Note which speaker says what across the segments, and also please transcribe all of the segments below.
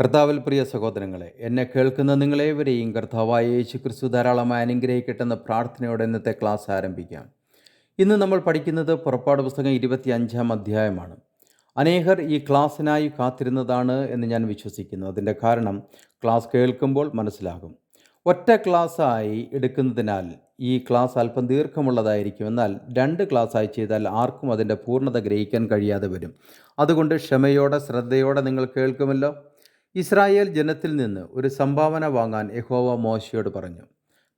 Speaker 1: കർത്താവിൽ പ്രിയ സഹോദരങ്ങളെ എന്നെ കേൾക്കുന്ന നിങ്ങളേവരെയും കർത്താവായ യേശു ക്രിസ്തു ധാരാളമായി അനുഗ്രഹിക്കട്ടെന്ന പ്രാർത്ഥനയോടെ ഇന്നത്തെ ക്ലാസ് ആരംഭിക്കാം. ഇന്ന് നമ്മൾ പഠിക്കുന്നത് പുറപ്പാട് പുസ്തകം ഇരുപത്തി അഞ്ചാം അധ്യായമാണ്. അനേകർ ഈ ക്ലാസ്സിനായി കാത്തിരുന്നതാണ് എന്ന് ഞാൻ വിശ്വസിക്കുന്നു. അതിന്റെ കാരണം ക്ലാസ് കേൾക്കുമ്പോൾ മനസ്സിലാകും. ഒറ്റ ക്ലാസ്സായി എടുക്കുന്നതിനാൽ ഈ ക്ലാസ് അല്പം ദീർഘമുള്ളതായിരിക്കും. എന്നാൽ രണ്ട് ക്ലാസ്സായി ചെയ്താൽ ആർക്കും അതിന്റെ പൂർണത ഗ്രഹിക്കാൻ കഴിയാതെ വരും. അതുകൊണ്ട് ക്ഷമയോടെ ശ്രദ്ധയോടെ നിങ്ങൾ കേൾക്കുമല്ലോ. ഇസ്രായേൽ ജനത്തിൽ നിന്ന് ഒരു സംഭാവന വാങ്ങാൻ യഹോവ മോശയോട് പറഞ്ഞു.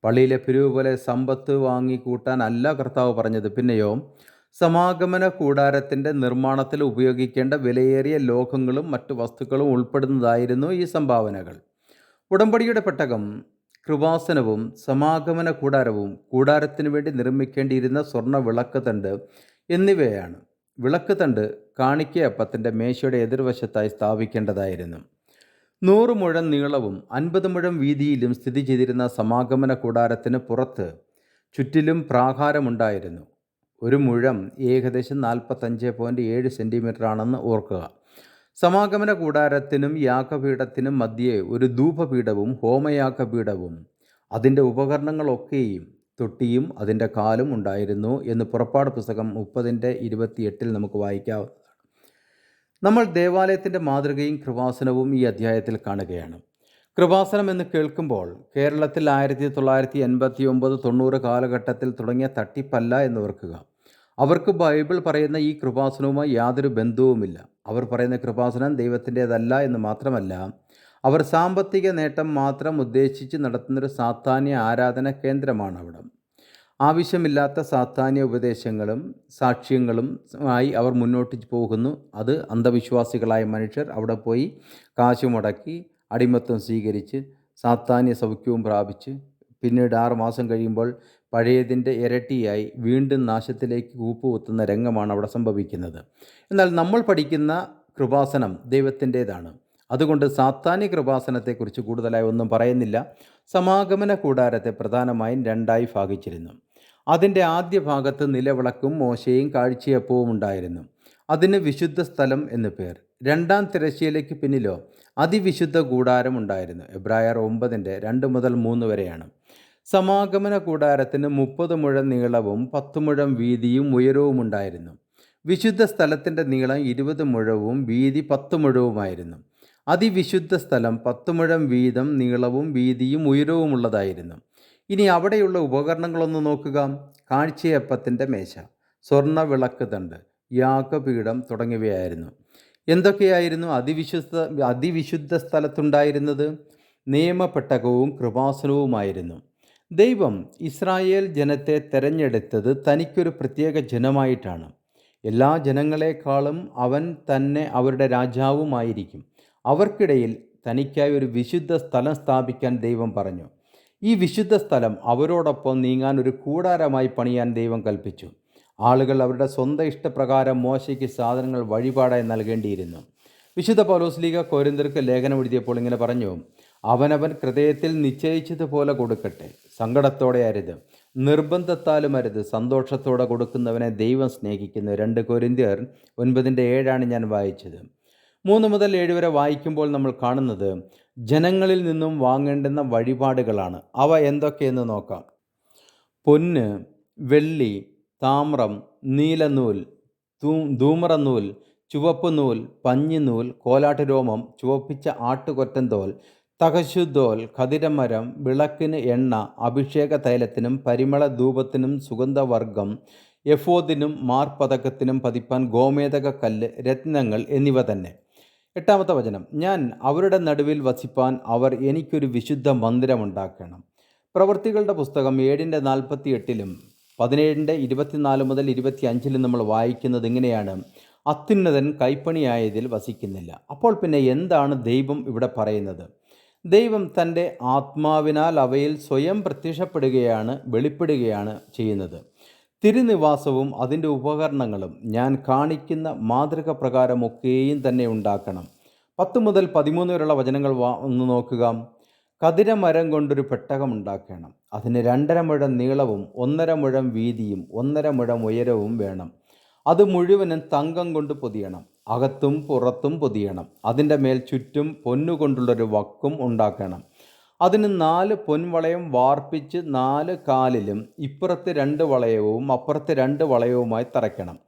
Speaker 1: പള്ളിയിലെ പിരിവ് പോലെ സമ്പത്ത് വാങ്ങി കൂട്ടാൻ അല്ല കർത്താവ് പറഞ്ഞത്. പിന്നെയോ സമാഗമന കൂടാരത്തിന്റെ നിർമ്മാണത്തിൽ ഉപയോഗിക്കേണ്ട വിലയേറിയ ലോഹങ്ങളും മറ്റു വസ്തുക്കളും ഉൾപ്പെടുന്നതായിരുന്നു ഈ സംഭാവനകൾ. ഉടമ്പടിയുടെ പെട്ടകം കൃപാസനവും സമാഗമന കൂടാരവും കൂടാരത്തിന് വേണ്ടി നിർമ്മിക്കേണ്ടിയിരുന്ന സ്വർണ വിളക്ക് തണ്ട് എന്നിവയാണ്. വിളക്ക് തണ്ട് കാണിക്കയപ്പത്തിന്റെ മേശയുടെ എതിർവശത്തായി സ്ഥാപിക്കേണ്ടതായിരുന്നു. നൂറ് മുഴം നീളവും അൻപത് മുഴം വീതിയിലും സ്ഥിതി ചെയ്തിരുന്ന സമാഗമന കൂടാരത്തിന് പുറത്ത് ചുറ്റിലും പ്രാകാരമുണ്ടായിരുന്നു. ഒരു മുഴം ഏകദേശം നാൽപ്പത്തഞ്ച് പോയിന്റ് ഏഴ് സെന്റിമീറ്റർ ആണെന്ന് ഓർക്കുക. സമാഗമന കൂടാരത്തിനും യാഗപീഠത്തിനും മധ്യേ ഒരു ധൂപപീഠവും ഹോമയാഗപീഠവും അതിന്റെ ഉപകരണങ്ങളൊക്കെയും തൊട്ടിയും അതിന്റെ കാലും ഉണ്ടായിരുന്നു എന്ന് പുറപ്പാട് പുസ്തകം മുപ്പതിന്റെ ഇരുപത്തിയെട്ടിൽ നമുക്ക് വായിക്കാവുന്നതാണ്. നമ്മൾ ദേവാലയത്തിന്റെ മാതൃകയും കൃപാസനവും ഈ അധ്യായത്തിൽ കാണുകയാണ്. കൃപാസനം എന്ന് കേൾക്കുമ്പോൾ കേരളത്തിൽ ആയിരത്തി തൊള്ളായിരത്തി എൺപത്തി ഒമ്പത് തൊണ്ണൂറ് കാലഘട്ടത്തിൽ തുടങ്ങിയ തട്ടിപ്പല്ല എന്ന് ഓർക്കുക. അവർക്ക് ബൈബിൾ പറയുന്ന ഈ കൃപാസനവുമായി യാതൊരു ബന്ധവുമില്ല. അവർ പറയുന്ന കൃപാസനം ദൈവത്തിന്റേതല്ല എന്ന് മാത്രമല്ല അവർ സാമ്പത്തിക നേട്ടം മാത്രം ഉദ്ദേശിച്ച് നടത്തുന്നൊരു സാത്താന്യ ആരാധന കേന്ദ്രമാണ് അവിടെ. ആവശ്യമില്ലാത്ത സാത്താന്യ ഉപദേശങ്ങളും സാക്ഷ്യങ്ങളും ആയി അവർ മുന്നോട്ട് പോകുന്നു. അത് അന്ധവിശ്വാസികളായ മനുഷ്യർ അവിടെ പോയി കാശ് മുടക്കി അടിമത്തം സ്വീകരിച്ച് സാത്താന്യ സൗഖ്യവും പ്രാപിച്ച് പിന്നീട് ആറ് മാസം കഴിയുമ്പോൾ പഴയതിന്റെ ഇരട്ടിയായി വീണ്ടും നാശത്തിലേക്ക് കൂപ്പുകുത്തുന്ന രംഗമാണ് അവിടെ സംഭവിക്കുന്നത്. എന്നാൽ നമ്മൾ പഠിക്കുന്ന കൃപാസനം ദൈവത്തിന്റേതാണ്. അതുകൊണ്ട് സാത്താന്യ കൃപാസനത്തെക്കുറിച്ച് കൂടുതലായി ഒന്നും പറയുന്നില്ല. സമാഗമന കൂടാരത്തെ പ്രധാനമായും രണ്ടായി ഭാഗിച്ചിരുന്നു. അതിന്റെ ആദ്യ ഭാഗത്ത് നിലവിളക്കും മോശയും കാഴ്ചയപ്പവും ഉണ്ടായിരുന്നു. അതിന് വിശുദ്ധ സ്ഥലം എന്ന് പേർ. രണ്ടാം തിരശ്ശീലയ്ക്ക് പിന്നിലോ അതിവിശുദ്ധ കൂടാരം ഉണ്ടായിരുന്നു. എബ്രായർ ഒമ്പതിന്റെ രണ്ട് മുതൽ മൂന്ന് വരെയാണ്. സമാഗമന കൂടാരത്തിന് മുപ്പത് മുഴം നീളവും പത്ത് മുഴം വീതിയും ഉയരവും ഉണ്ടായിരുന്നു. വിശുദ്ധ സ്ഥലത്തിന്റെ നീളം ഇരുപത് മുഴവും വീതി പത്ത് മുഴവുമായിരുന്നു. അതിവിശുദ്ധ സ്ഥലം പത്ത് മുഴം വീതം നീളവും വീതിയും ഉയരവുമുള്ളതായിരുന്നു. ഇനി അവിടെയുള്ള ഉപകരണങ്ങളൊന്ന് നോക്കുക. കാഴ്ചയപ്പത്തിന്റെ മേശ സ്വർണ വിളക്ക് തണ്ട് യാഗപീഠം തുടങ്ങിയവയായിരുന്നു. എന്തൊക്കെയായിരുന്നു അതിവിശുദ്ധ അതിവിശുദ്ധ സ്ഥലത്തുണ്ടായിരുന്നത്? നിയമപ്പെട്ടകവും കൃപാസനവുമായിരുന്നു. ദൈവം ഇസ്രായേൽ ജനത്തെ തെരഞ്ഞെടുത്തത് തനിക്കൊരു പ്രത്യേക ജനമായിട്ടാണ്. എല്ലാ ജനങ്ങളെക്കാളും അവൻ തന്നെ അവരുടെ രാജാവുമായിരിക്കും. അവർക്കിടയിൽ തനിക്കായി ഒരു വിശുദ്ധ സ്ഥലം സ്ഥാപിക്കാൻ ദൈവം പറഞ്ഞു. ഈ വിശുദ്ധ സ്ഥലം അവരോടൊപ്പം നീങ്ങാൻ ഒരു കൂടാരമായി പണിയാൻ ദൈവം കൽപ്പിച്ചു. ആളുകൾ അവരുടെ സ്വന്തം ഇഷ്ടപ്രകാരം മോശയ്ക്ക് സാധനങ്ങൾ വഴിപാടായി നൽകേണ്ടിയിരുന്നു. വിശുദ്ധ പൗലോസ് ലീഗ കോരിന്തർക്ക് ലേഖനം എഴുതിയപ്പോൾ ഇങ്ങനെ പറഞ്ഞു അവനവൻ ഹൃദയത്തിൽ നിശ്ചയിച്ചതുപോലെ കൊടുക്കട്ടെ സങ്കടത്തോടെ അരുത് നിർബന്ധത്താലും അരുത് സന്തോഷത്തോടെ കൊടുക്കുന്നവനെ ദൈവം സ്നേഹിക്കുന്നു. രണ്ട് കോരിന്തിയർ ഒൻപതിന്റെ ഏഴാണ് ഞാൻ വായിച്ചത്. മൂന്ന് മുതൽ ഏഴ് വരെ വായിക്കുമ്പോൾ നമ്മൾ കാണുന്നത് ജനങ്ങളിൽ നിന്നും വാങ്ങേണ്ടുന്ന വഴിപാടുകളാണ്. അവ എന്തൊക്കെയെന്ന് നോക്കാം. പൊന്ന് വെള്ളി താമ്രം നീലനൂൽ തൂ ധൂമ്രനൂൽ ചുവപ്പ് നൂൽ പഞ്ഞിനൂൽ കോലാട്ടുരോമം ചുവപ്പിച്ച ആട്ടുകൊറ്റന്തോൽ തകശുദ്ദോൽ ഖതിരമരം വിളക്കിന് എണ്ണ അഭിഷേക തൈലത്തിനും പരിമള ധൂപത്തിനും സുഗന്ധവർഗം എഫോദിനും മാർപ്പതക്കത്തിനും പതിപ്പാൻ ഗോമേതക കല്ല് രത്നങ്ങൾ എന്നിവ തന്നെ. എട്ടാമത്തെ വചനം. ഞാൻ അവരുടെ നടുവിൽ വസിപ്പാൻ അവർ എനിക്കൊരു വിശുദ്ധ മന്ദിരമുണ്ടാക്കണം. പ്രവൃത്തികളുടെ പുസ്തകം ഏഴിന്റെ നാൽപ്പത്തി എട്ടിലും പതിനേഴിന്റെ ഇരുപത്തിനാല് മുതൽ ഇരുപത്തി അഞ്ചിലും നമ്മൾ വായിക്കുന്നത് ഇങ്ങനെയാണ്. അത്യുന്നതൻ കൈപ്പണിയായതിൽ വസിക്കുന്നില്ല. അപ്പോൾ പിന്നെ എന്താണ് ദൈവം ഇവിടെ പറയുന്നത്? ദൈവം തന്റെ ആത്മാവിനാൽ അവയിൽ സ്വയം പ്രത്യക്ഷപ്പെടുകയാണ് വെളിപ്പെടുകയാണ് ചെയ്യുന്നത്. തിരുനിവാസവും അതിന്റെ ഉപകരണങ്ങളും ഞാൻ കാണിക്കുന്ന മാതൃക പ്രകാരമൊക്കെയും തന്നെ ഉണ്ടാക്കണം. പത്ത് മുതൽ പതിമൂന്ന് വരെയുള്ള വചനങ്ങൾ ഒന്ന് നോക്കുക. കതിരമരം കൊണ്ടൊരു പെട്ടകം ഉണ്ടാക്കണം. അതിന് രണ്ടര മുഴം നീളവും ഒന്നര മുഴം വീതിയും ഒന്നര മുഴം ഉയരവും വേണം. അത് മുഴുവനും തങ്കം കൊണ്ട് പൊതിയണം. അകത്തും പുറത്തും പൊതിയണം. അതിന്റെ മേൽ ചുറ്റും പൊന്നുകൊണ്ടുള്ളൊരു വക്കും ഉണ്ടാക്കണം. അതിന് നാല് പൊൻവളയം വാർപ്പിച്ച് നാല് കാലിലും ഇപ്പുറത്ത് രണ്ട് വളയവും അപ്പുറത്ത് രണ്ട് വളയവുമായി തറയ്ക്കണം.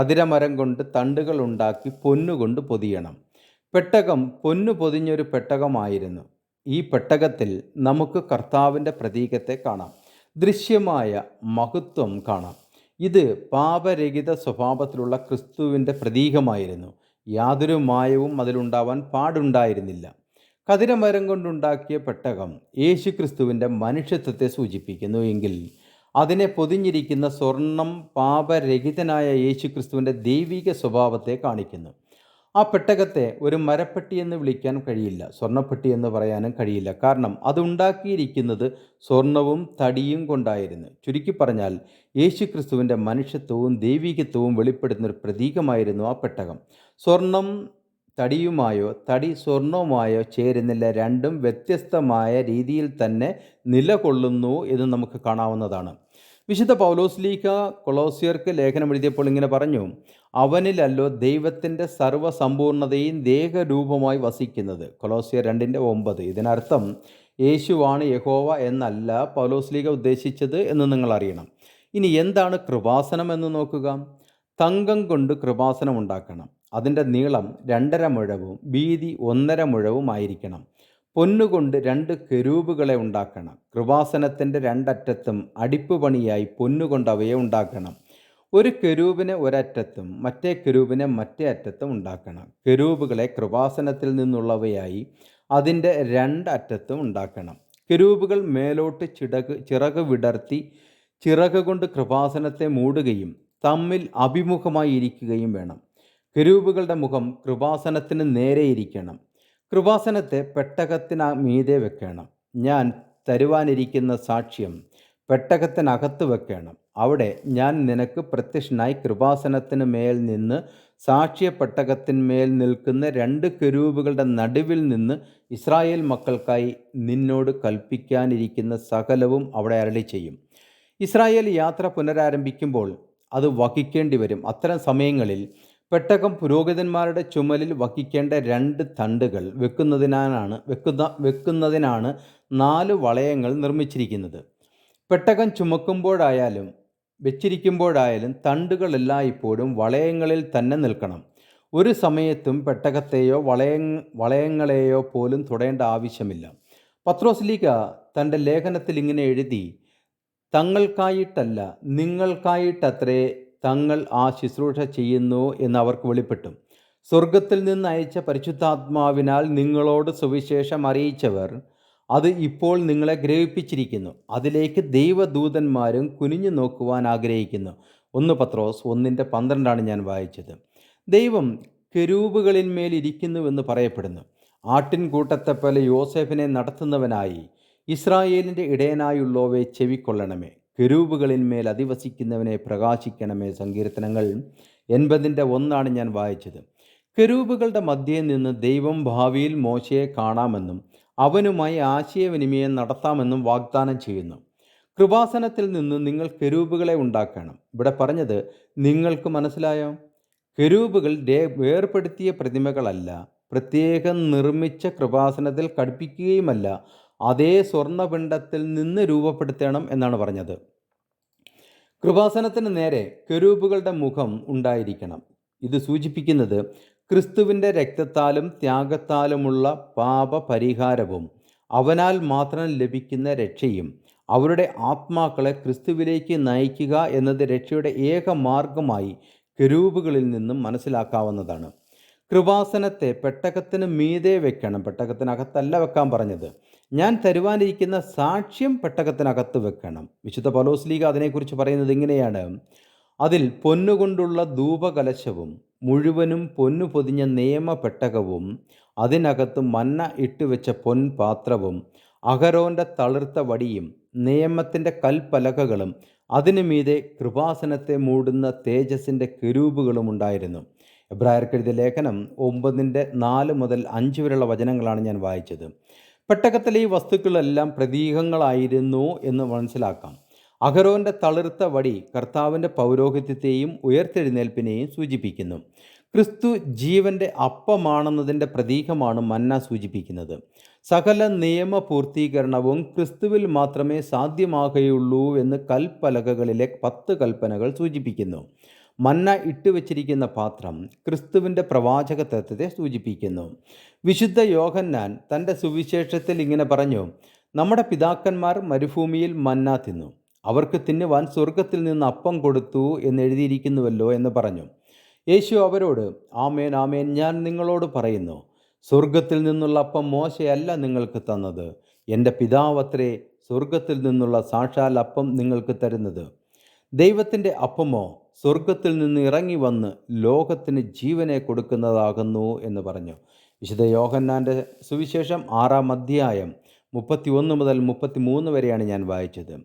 Speaker 1: കതിരമരം കൊണ്ട് തണ്ടുകൾ ഉണ്ടാക്കി പൊന്നുകൊണ്ട് പൊതിയണം. പെട്ടകം പൊന്നു പൊതിഞ്ഞൊരു പെട്ടകമായിരുന്നു. ഈ പെട്ടകത്തിൽ നമുക്ക് കർത്താവിന്റെ പ്രതീകത്തെ കാണാം. ദൃശ്യമായ മഹത്വം കാണാം. ഇത് പാപരഹിത സ്വഭാവത്തിലുള്ള ക്രിസ്തുവിന്റെ പ്രതീകമായിരുന്നു. യാതൊരു മായവും അതിലുണ്ടാവാൻ പാടുണ്ടായിരുന്നില്ല. കതിരമരം കൊണ്ടുണ്ടാക്കിയ പെട്ടകം യേശു ക്രിസ്തുവിന്റെ മനുഷ്യത്വത്തെ സൂചിപ്പിക്കുന്നു എങ്കിൽ അതിനെ പൊതിഞ്ഞിരിക്കുന്ന സ്വർണം പാപരഹിതനായ യേശു ക്രിസ്തുവിന്റെ ദൈവിക സ്വഭാവത്തെ കാണിക്കുന്നു. ആ പെട്ടകത്തെ ഒരു മരപ്പെട്ടി എന്ന് വിളിക്കാൻ കഴിയില്ല. സ്വർണപ്പെട്ടി എന്ന് പറയാനും കഴിയില്ല. കാരണം അതുണ്ടാക്കിയിരിക്കുന്നത് സ്വർണവും തടിയും കൊണ്ടായിരുന്നു. ചുരുക്കി പറഞ്ഞാൽ യേശു ക്രിസ്തുവിന്റെ മനുഷ്യത്വവും ദൈവികത്വവും വെളിപ്പെടുത്തുന്ന ഒരു പ്രതീകമായിരുന്നു ആ പെട്ടകം. സ്വർണം തടിയുമായോ തടി സ്വർണവുമായോ ചേരുന്നില്ല. രണ്ടും വ്യത്യസ്തമായ രീതിയിൽ തന്നെ നിലകൊള്ളുന്നു എന്ന് നമുക്ക് കാണാവുന്നതാണ്. വിശുദ്ധ പൗലോസ്ലീക്ക കൊളോസിയർക്ക് ലേഖനം എഴുതിയപ്പോൾ ഇങ്ങനെ പറഞ്ഞു അവനിലല്ലോ ദൈവത്തിന്റെ സർവസമ്പൂർണതയും ദേഹരൂപമായി വസിക്കുന്നത്. കൊലോസിയ രണ്ടിന്റെ ഒമ്പത്. ഇതിനർത്ഥം യേശുവാണ് യഹോവ എന്നല്ല പൗലോസ്ലീഗ ഉദ്ദേശിച്ചത് എന്ന് നിങ്ങൾ അറിയണം. ഇനി എന്താണ് കൃപാസനം എന്ന് നോക്കുക? തങ്കം കൊണ്ട് കൃപാസനം ഉണ്ടാക്കണം. അതിന്റെ നീളം രണ്ടര മുഴവും വീതി ഒന്നര മുഴവും ആയിരിക്കണം. പൊന്നുകൊണ്ട് രണ്ട് കെരൂബുകളെ ഉണ്ടാക്കണം. കൃപാസനത്തിന്റെ രണ്ടറ്റത്തും അടിപ്പ് പണിയായി പൊന്നുകൊണ്ട് അവയെ ഉണ്ടാക്കണം. ഒരു കെരൂബിനെ ഒരറ്റത്തും മറ്റേ കെരൂബിനെ മറ്റേ അറ്റത്തും ഉണ്ടാക്കണം. കരൂപുകളെ കൃപാസനത്തിൽ നിന്നുള്ളവയായി അതിന്റെ രണ്ടറ്റത്തും ഉണ്ടാക്കണം. കരൂപുകൾ മേലോട്ട് ചിടക് ചിറക് വിടർത്തി ചിറക് കൊണ്ട് കൃപാസനത്തെ മൂടുകയും തമ്മിൽ അഭിമുഖമായി ഇരിക്കുകയും വേണം. കരൂപുകളുടെ മുഖം കൃപാസനത്തിന് നേരെ ഇരിക്കണം. കൃപാസനത്തെ പെട്ടകത്തിന് മീതെ വെക്കണം. ഞാൻ തരുവാനിരിക്കുന്ന സാക്ഷ്യം പെട്ടകത്തിനകത്ത് വെക്കണം. അവിടെ ഞാൻ നിനക്ക് പ്രത്യക്ഷനായി കൃപാസനത്തിന് മേൽ നിന്ന് സാക്ഷ്യപ്പെട്ടകത്തിന്മേൽ നിൽക്കുന്ന രണ്ട് കെരൂബുകളുടെ നടുവിൽ നിന്ന് ഇസ്രായേൽ മക്കൾക്കായി നിന്നോട് കൽപ്പിക്കാനിരിക്കുന്ന സകലവും അവിടെ അരളി ചെയ്യും ഇസ്രായേൽ യാത്ര പുനരാരംഭിക്കുമ്പോൾ അത് വഹിക്കേണ്ടി വരും അത്തരം സമയങ്ങളിൽ പെട്ടകം പുരോഹിതന്മാരുടെ ചുമലിൽ വഹിക്കേണ്ട രണ്ട് തണ്ടുകൾ വെക്കുന്നതിനാണ് വെക്കുന്ന വെക്കുന്നതിനാണ് നാല് വളയങ്ങൾ നിർമ്മിച്ചിരിക്കുന്നത്. പെട്ടകം ചുമക്കുമ്പോഴായാലും വെച്ചിരിക്കുമ്പോഴായാലും തണ്ടുകൾ എല്ലായ്പ്പോഴും വളയങ്ങളിൽ തന്നെ നിൽക്കണം. ഒരു സമയത്തും പെട്ടകത്തെയോ വളയ വളയങ്ങളെയോ പോലും തൊടേണ്ട ആവശ്യമില്ല. പത്രോസ്ലീക തന്റെ ലേഖനത്തിൽ ഇങ്ങനെ എഴുതി തങ്ങൾക്കായിട്ടല്ല നിങ്ങൾക്കായിട്ടത്രേ തങ്ങൾ ആ ശുശ്രൂഷ ചെയ്യുന്നു എന്ന് അവർക്ക് വെളിപ്പെട്ടു. സ്വർഗത്തിൽ നിന്ന് അയച്ച പരിശുദ്ധാത്മാവിനാൽ നിങ്ങളോട് സുവിശേഷം അറിയിച്ചവർ അത് ഇപ്പോൾ നിങ്ങളെ ഗ്രഹിപ്പിച്ചിരിക്കുന്നു. അതിലേക്ക് ദൈവദൂതന്മാരും കുനിഞ്ഞു നോക്കുവാൻ ആഗ്രഹിക്കുന്നു. ഒന്ന് പത്രോസ് ഒന്നിന്റെ പന്ത്രണ്ടാണ് ഞാൻ വായിച്ചത്. ദൈവം കെരൂബുകളിന്മേൽ ഇരിക്കുന്നുവെന്ന് പറയപ്പെടുന്നു. ആട്ടിൻകൂട്ടത്തെ പോലെ യോസേഫിനെ നടത്തുന്നവനായി. ഇസ്രായേലിന്റെ ഇടയനായുള്ളവയെ ചെവിക്കൊള്ളണമേ. കെരൂബുകളിന്മേൽ അധിവസിക്കുന്നവനെ പ്രകാശിക്കണമേ. സങ്കീർത്തനങ്ങൾ എൺപതിന്റെ ഒന്നാണ് ഞാൻ വായിച്ചത്. കെരൂബുകളുടെ മധ്യേ നിന്ന് ദൈവം ഭാവിയിൽ മോശയെ കാണാമെന്നും അവനുമായി ആശയവിനിമയം നടത്താമെന്നും വാഗ്ദാനം ചെയ്യുന്നു. കൃപാസനത്തിൽ നിന്ന് നിങ്ങൾ കെരൂബുകളെ ഉണ്ടാക്കണം. ഇവിടെ പറഞ്ഞത് നിങ്ങൾക്ക് മനസ്സിലായോ? കെരൂബുകൾ വേർപ്പെടുത്തിയ പ്രതിമകളല്ല പ്രത്യേകം നിർമ്മിച്ച കൃപാസനത്തിൽ ഘടിപ്പിക്കുകയുമല്ല അതേ സ്വർണപിണ്ഡത്തിൽ നിന്ന് രൂപപ്പെടുത്തണം എന്നാണ് പറഞ്ഞത്. കൃപാസനത്തിന് നേരെ കെരൂബുകളുടെ മുഖം ഉണ്ടായിരിക്കണം. ഇത് സൂചിപ്പിക്കുന്നത് ക്രിസ്തുവിന്റെ രക്തത്താലും ത്യാഗത്താലുമുള്ള പാപപരിഹാരവും അവനാൽ മാത്രം ലഭിക്കുന്ന രക്ഷയും അവരുടെ ആത്മാക്കളെ ക്രിസ്തുവിലേക്ക് നയിക്കുക എന്നത് രക്ഷയുടെ ഏക മാർഗമായി കരൂപുകളിൽ നിന്നും മനസ്സിലാക്കാവുന്നതാണ്. കൃപാസനത്തെ പെട്ടകത്തിന് മീതെ വെക്കണം. പെട്ടകത്തിനകത്തല്ല വെക്കാൻ പറഞ്ഞത്. ഞാൻ തരുവാനിരിക്കുന്ന സാക്ഷ്യം പെട്ടകത്തിനകത്ത് വെക്കണം. വിശുദ്ധ പലോസ്ലീഗ അതിനെക്കുറിച്ച് പറയുന്നത് ഇങ്ങനെയാണ്. അതിൽ പൊന്നുകൊണ്ടുള്ള ധൂപകലശവും മുഴുവനും പൊന്നു പൊതിഞ്ഞ നിയമപ്പെട്ടകവും അതിനകത്ത് മന്ന ഇട്ടുവെച്ച പൊൻപാത്രവും അഹരോന്റെ തളിർത്ത വടിയും നിയമത്തിന്റെ കൽപ്പലകകളും അതിനു മീതെ കൃപാസനത്തെ മൂടുന്ന തേജസ്സിന്റെ കിരൂപുകളും ഉണ്ടായിരുന്നു. എബ്രായർക്കെഴുതിയ ലേഖനം ഒമ്പതിന്റെ നാല് മുതൽ അഞ്ച് വരെയുള്ള വചനങ്ങളാണ് ഞാൻ വായിച്ചത്. പെട്ടകത്തിലെ ഈ വസ്തുക്കളെല്ലാം പ്രതീകങ്ങളായിരുന്നു എന്ന് മനസ്സിലാക്കാം. അഹരോന്റെ തളിർത്ത വടി കർത്താവിന്റെ പൗരോഹിത്യത്തെയും ഉയർത്തെഴുന്നേൽപ്പിനെയും സൂചിപ്പിക്കുന്നു. ക്രിസ്തു ജീവന്റെ അപ്പമാണെന്നതിന്റെ പ്രതീകമാണ് മന്ന സൂചിപ്പിക്കുന്നത്. സകല നിയമ പൂർത്തീകരണവും ക്രിസ്തുവിൽ മാത്രമേ സാധ്യമാകുകയുള്ളൂ എന്ന് കൽപ്പലകകളിലെ പത്ത് കൽപ്പനകൾ സൂചിപ്പിക്കുന്നു. മന്ന ഇട്ടുവച്ചിരിക്കുന്ന പാത്രം ക്രിസ്തുവിന്റെ പ്രവാചകത്വത്തെ സൂചിപ്പിക്കുന്നു. വിശുദ്ധ യോഹന്നാൻ തന്റെ സുവിശേഷത്തിൽ ഇങ്ങനെ പറഞ്ഞു നമ്മുടെ പിതാക്കന്മാർ മരുഭൂമിയിൽ മന്ന തിന്നു. അവർക്ക് തിന്നുവാൻ സ്വർഗത്തിൽ നിന്ന് അപ്പം കൊടുത്തു എന്ന് എഴുതിയിരിക്കുന്നുവല്ലോ എന്ന് പറഞ്ഞു. യേശു അവരോട് ആമേൻ ആമേൻ ഞാൻ നിങ്ങളോട് പറയുന്നു സ്വർഗത്തിൽ നിന്നുള്ള അപ്പം മോശയല്ല നിങ്ങൾക്ക് തന്നത്. എന്റെ പിതാവത്രേ സ്വർഗത്തിൽ നിന്നുള്ള സാക്ഷാൽ അപ്പം നിങ്ങൾക്ക് തരുന്നത്. ദൈവത്തിന്റെ അപ്പമോ സ്വർഗത്തിൽ നിന്ന് ഇറങ്ങി വന്ന് ലോകത്തിന് ജീവനെ കൊടുക്കുന്നതാകുന്നു എന്ന് പറഞ്ഞു. വിശുദ്ധ യോഹന്നാന്റെ സുവിശേഷം ആറാം അധ്യായം മുപ്പത്തി ഒന്ന് മുതൽ മുപ്പത്തി മൂന്ന് വരെയാണ് ഞാൻ വായിച്ചത്.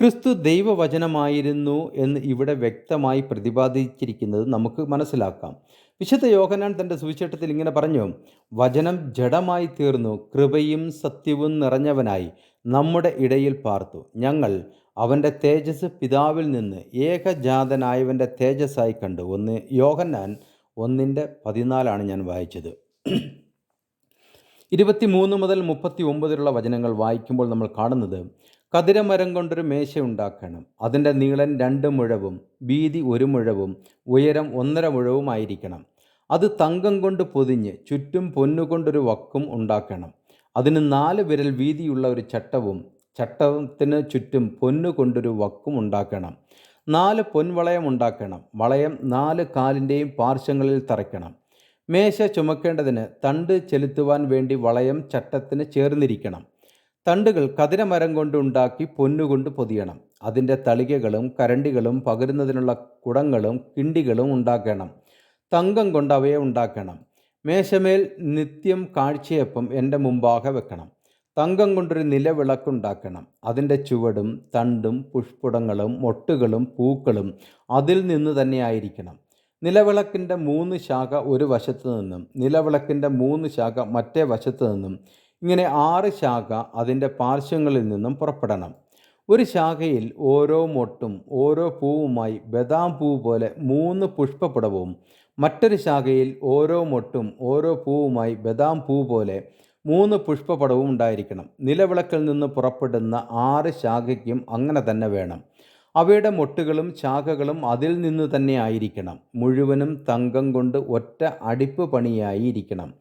Speaker 1: ക്രിസ്തു ദൈവവചനമായിരുന്നു എന്ന് ഇവിടെ വ്യക്തമായി പ്രതിപാദിച്ചിരിക്കുന്നത് നമുക്ക് മനസ്സിലാക്കാം. വിശുദ്ധ യോഹനാൻ തന്റെ സുവിശേഷത്തിൽ ഇങ്ങനെ പറഞ്ഞു വചനം ജഡമായി തീർന്നു കൃപയും സത്യവും നിറഞ്ഞവനായി നമ്മുടെ ഇടയിൽ പാർത്തു. ഞങ്ങൾ അവന്റെ തേജസ് പിതാവിൽ നിന്ന് ഏകജാതനായവന്റെ തേജസ്സായി കണ്ടു. ഒന്ന് യോഹന്നാൻ ഒന്നിന്റെ പതിനാലാണ് ഞാൻ വായിച്ചത്. ഇരുപത്തിമൂന്ന് മുതൽ മുപ്പത്തി ഒമ്പതിലുള്ള വചനങ്ങൾ വായിക്കുമ്പോൾ നമ്മൾ കാണുന്നത് കതിരമരം കൊണ്ടൊരു മേശ ഉണ്ടാക്കണം. അതിന്റെ നീളൻ രണ്ട് മുഴവും വീതി ഒരു മുഴവും ഉയരം ഒന്നര മുഴവുമായിരിക്കണം അത് തങ്കം കൊണ്ട് പൊതിഞ്ഞ് ചുറ്റും പൊന്നുകൊണ്ടൊരു വക്കും ഉണ്ടാക്കണം. അതിന് നാല് വിരൽ വീതിയുള്ള ഒരു ചട്ടവും ചട്ടത്തിന് ചുറ്റും പൊന്നുകൊണ്ടൊരു വക്കും ഉണ്ടാക്കണം. നാല് പൊൻവളയം ഉണ്ടാക്കണം. വളയം നാല് കാലിന്റെയും പാർശ്വങ്ങളിൽ തറയ്ക്കണം. മേശ ചുമക്കേണ്ടതിന് തണ്ട് ചെലുത്തുവാൻ വേണ്ടി വളയം ചട്ടത്തിന് ചേർന്നിരിക്കണം. തണ്ടുകൾ കതിരമരം കൊണ്ടുണ്ടാക്കി പൊന്നുകൊണ്ട് പൊതിയണം. അതിന്റെ തളികകളും കരണ്ടികളും പകരുന്നതിനുള്ള കുടങ്ങളും കിണ്ടികളും ഉണ്ടാക്കണം. തങ്കം കൊണ്ട് അവയെ ഉണ്ടാക്കണം. മേശമേൽ നിത്യം കാഴ്ചയപ്പം എന്റെ മുമ്പാകെ വെക്കണം. തങ്കം കൊണ്ടൊരു നിലവിളക്കുണ്ടാക്കണം. അതിന്റെ ചുവടും തണ്ടും പുഷ്പുടങ്ങളും മൊട്ടുകളും പൂക്കളും അതിൽ നിന്ന് തന്നെ ആയിരിക്കണം. നിലവിളക്കിന്റെ മൂന്ന് ശാഖ ഒരു വശത്തു നിന്നും നിലവിളക്കിന്റെ മൂന്ന് ശാഖ മറ്റേ വശത്തു നിന്നും ഇങ്ങനെ ആറ് ശാഖ അതിന്റെ പാർശ്വങ്ങളിൽ നിന്നും പുറപ്പെടണം. ഒരു ശാഖയിൽ ഓരോ മൊട്ടും ഓരോ പൂവുമായി ബദാം പൂ പോലെ മൂന്ന് പുഷ്പപുടവും മറ്റൊരു ശാഖയിൽ ഓരോ മൊട്ടും ഓരോ പൂവുമായി ബദാം പൂ പോലെ മൂന്ന് പുഷ്പപടവും ഉണ്ടായിരിക്കണം. നിലവിളക്കിൽ നിന്ന് പുറപ്പെടുന്ന ആറ് ശാഖയ്ക്കും അങ്ങനെ തന്നെ വേണം. അവയുടെ മൊട്ടുകളും ശാഖകളും അതിൽ നിന്ന് തന്നെ ആയിരിക്കണം. മുഴുവനും തങ്കം കൊണ്ട് ഒറ്റ അടിപ്പ് പണിയായിരിക്കണം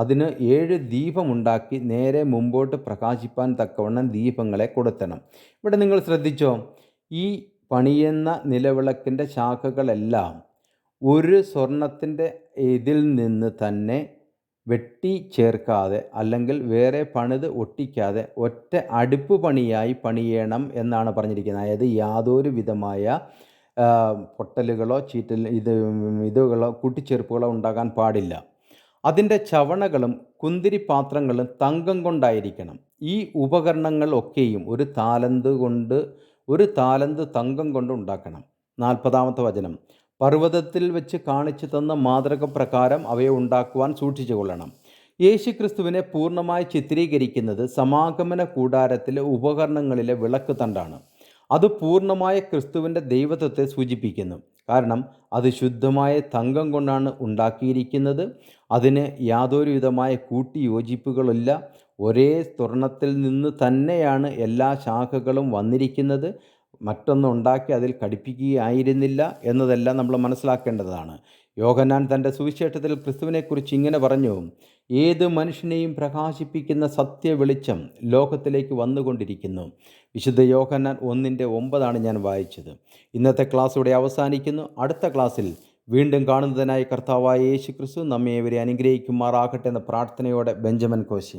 Speaker 1: അതിന് ഏഴ് ദീപമുണ്ടാക്കി നേരെ മുമ്പോട്ട് പ്രകാശിപ്പാൻ തക്കവണ്ണം ദീപങ്ങളെ കൊടുത്തണം ഇവിടെ നിങ്ങൾ ശ്രദ്ധിച്ചോ? ഈ പണിയുന്ന നിലവിളക്കിന്റെ ശാഖകളെല്ലാം ഒരു സ്വർണത്തിന്റെ ഇതിൽ നിന്ന് തന്നെ വെട്ടി ചേർക്കാതെ അല്ലെങ്കിൽ വേറെ പണിത് ഒട്ടിക്കാതെ ഒറ്റ അടുപ്പ് പണിയായി പണിയണം എന്നാണ് പറഞ്ഞിരിക്കുന്നത്. അതായത് യാതൊരു വിധമായ പൊട്ടലുകളോ ചീറ്റൽ ഇത് ഇതുകളോ കൂട്ടിച്ചേർപ്പുകളോ ഉണ്ടാകാൻ പാടില്ല. അതിന്റെ ചവണകളും കുന്തിരി പാത്രങ്ങളും തങ്കം കൊണ്ടായിരിക്കണം. ഈ ഉപകരണങ്ങളൊക്കെയും ഒരു താലന്ത് കൊണ്ട് ഒരു താലന്ത് തങ്കം കൊണ്ട് ഉണ്ടാക്കണം. നാൽപ്പതാമത്തെ വചനം. പർവതത്തിൽ വെച്ച് കാണിച്ചു തന്ന മാതൃക പ്രകാരം അവയെ ഉണ്ടാക്കുവാൻ സൂക്ഷിച്ചു കൊള്ളണം. യേശുക്രിസ്തുവിനെ പൂർണമായി ചിത്രീകരിക്കുന്നത് സമാഗമന കൂടാരത്തിലെ ഉപകരണങ്ങളിലെ വിളക്ക് തണ്ടാണ്. അത് പൂർണമായ ക്രിസ്തുവിന്റെ ദൈവത്വത്തെ സൂചിപ്പിക്കുന്നു. കാരണം അത് ശുദ്ധമായ തങ്കം കൊണ്ടാണ് ഉണ്ടാക്കിയിരിക്കുന്നത്. അതിന് യാതൊരു വിധമായ കൂട്ടിയോജിപ്പുകളില്ല ഒരേ സ്വർണത്തിൽ നിന്ന് തന്നെയാണ് എല്ലാ ശാഖകളും വന്നിരിക്കുന്നത്. മറ്റൊന്നുണ്ടാക്കി അതിൽ ഘടിപ്പിക്കുകയായിരുന്നില്ല എന്നതെല്ലാം നമ്മൾ മനസ്സിലാക്കേണ്ടതാണ്. യോഹന്നാൻ തന്റെ സുവിശേഷത്തിൽ ക്രിസ്തുവിനെക്കുറിച്ച് ഇങ്ങനെ പറഞ്ഞു ഏത് മനുഷ്യനെയും പ്രകാശിപ്പിക്കുന്ന സത്യ വെളിച്ചം ലോകത്തിലേക്ക് വന്നുകൊണ്ടിരിക്കുന്നു. വിശുദ്ധ യോഹന്നാൻ ഒന്നിന്റെ ഒമ്പതാണ് ഞാൻ വായിച്ചത്. ഇന്നത്തെ ക്ലാസ് ഇവിടെ അവസാനിക്കുന്നു. അടുത്ത ക്ലാസ്സിൽ വീണ്ടും കാണുന്നതിനായി കർത്താവായ യേശു ക്രിസ്തു നമ്മെ ഇവരെ അനുഗ്രഹിക്കുമാറാകട്ടെ എന്ന പ്രാർത്ഥനയോടെ ബെഞ്ചമിൻ കോശി.